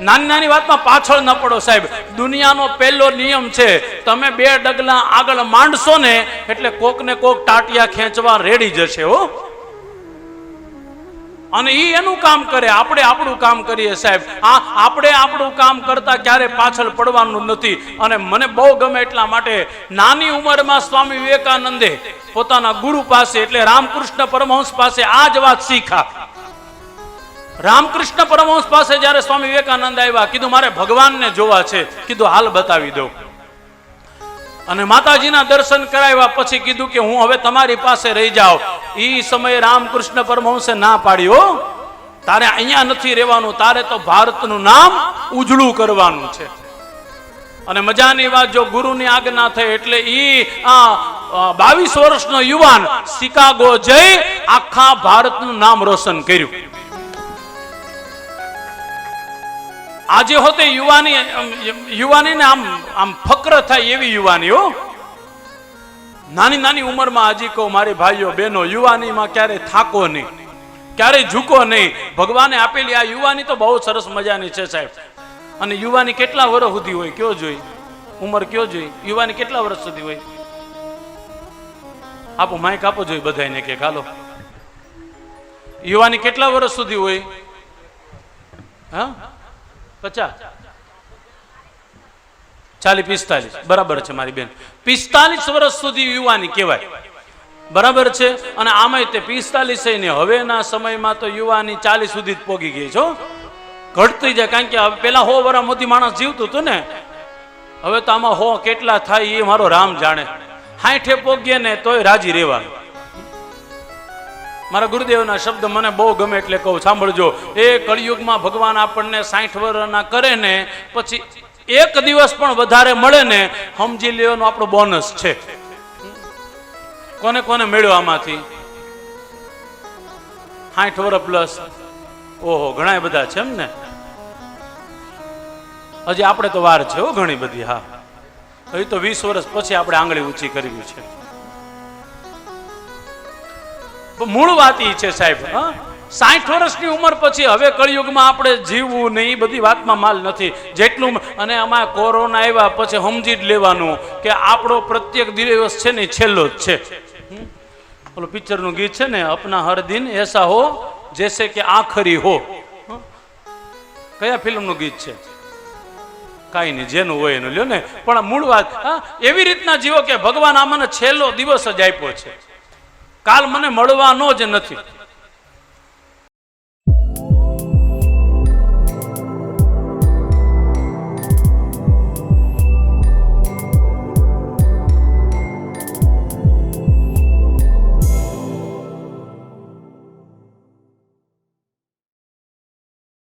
નાની નાની વાતમાં પાછળ ન પડો સાહેબ. દુનિયાનો પહેલો નિયમ છે, તમે બે ડગલા આગળ માંડશો ને, એટલે કોક ને કોક ટાટિયા ખેંચવા રેડી જશે હો. અને એ એનું કામ કરે, આપણે આપણું કામ કરીએ સાહેબ. આ આપણે આપણું કામ કરતા ક્યારે પાછળ પડવાનું નથી. અને મને બહુ ગમે એટલા માટે નાની ઉંમરમાં સ્વામી વિવેકાનંદે પોતાના ગુરુ પાસે, એટલે રામકૃષ્ણ પરમહંસ પાસે આ જ વાત શીખા. રામકૃષ્ણ પરમહંસ પાસે જ્યારે સ્વામી વિવેકાનંદ આવ્યા, કીધું, મારે ભગવાનને જોવા છે. કીધું, હાલ બતાવી દઉં. અને માતાજીના દર્શન કરાવ્યા પછી કીધું કે, હું હવે તમારી પાસે રહી જાઉં. એ સમયે રામકૃષ્ણ પરમહંસે ના પાડ્યો તારે અહીંયા નથી રહેવાનું, તારે તો ભારતનું નામ ઉજળું કરવાનું છે. અને મજાની વાત, જો ગુરુની આજ્ઞા થઈ, એટલે ઈ આ બાવીસ વર્ષનો યુવાન શિકાગો જઈ આખા ભારતનું નામ રોશન કર્યું. આજે હોતે યુવાની યુવાનીને આમ આમ ફક્ર થાય એવી યુવાની હો નાની નાની ઉંમરમાં હજી કહું, મારી ભાઈઓ, બહેનો, યુવાનીમાં ક્યારે થાકો નહીં ક્યારેય ઝૂકો નહીં. ભગવાને આપેલી આ યુવાની તો બહુ સરસ મજાની છે સાહેબ. અને યુવાની કેટલા વર્ષ સુધી હોય, કયો જોઈ? ઉંમર કયો જોઈ? યુવાની કેટલા વર્ષ સુધી હોય? આપો માઇક આપો જોઈ બધાને કે હાલો. યુવાની કેટલા વર્ષ સુધી હોય? હા? પચાસ. ચાલી પિસ્તાલીસ. બરાબર છે મારી બેન. પિસ્તાલીસ વર્ષ સુધી યુવાની કહેવાય. બરાબર છે? અને આમાંય તે પિસ્તાલીસ ને હવેના સમયમાં તો યુવાની ચાલીસ સુધી જ પોગી ગઈ છો ઘટતી જાય, કારણ કે હવે પેલા હો વરા મોદી માણસ જીવતું હતું ને. હવે તો આમાં હો કેટલા થાય એ મારો રામ જાણે. હાઠે પોગીએ ને તોય રાજી રહેવાનું. મારા ગુરુદેવના શબ્દ મને બહુ ગમે એટલે કહું, સાંભળજો. એ કળિયુગમાં ભગવાન આપણને સાઠ વર્ષના કરે ને, પછી એક દિવસ પણ વધારે મળે ને સમજી લેવાનો આપણો બોનસ છે. કોને કોને મેળ્યો આમાંથી? સાઠ વર્ષ પ્લસ ઓહો ઘણા બધા છે એમ ને? હજી આપણે તો વાર છે હો ઘણી બધી, હા. હજી તો વીસ વર્ષ પછી આપણે આંગળી ઊંચી કરવી છે. મૂળ વાત ઈ છે સાહેબ, હા? સાઠ વર્ષની ઉંમર પછી હવે કળિયુગમાં આપણે જીવવું નહીં એ બધી વાતમાં માલ નથી. જેટલું અને આમાં કોરોના આવ્યા પછી સમજી જ લેવાનું કે આપણો પ્રત્યેક દિવસ છે ને છેલ્લો જ છે? ઓલું પિક્ચરનું ગીત છે ને, અપના હર દિન એસા હો, જેસે કે આખરી હો. કયા ફિલ્મનું ગીત છે? કાંઈ નહીં, જેનું હોય એનું. લ્યો ને, પણ મૂળ વાત એવી રીતના જીવો કે ભગવાન આ મને છેલ્લો દિવસ જ આપ્યો છે. કાલ મને મળવાનો જ નથી.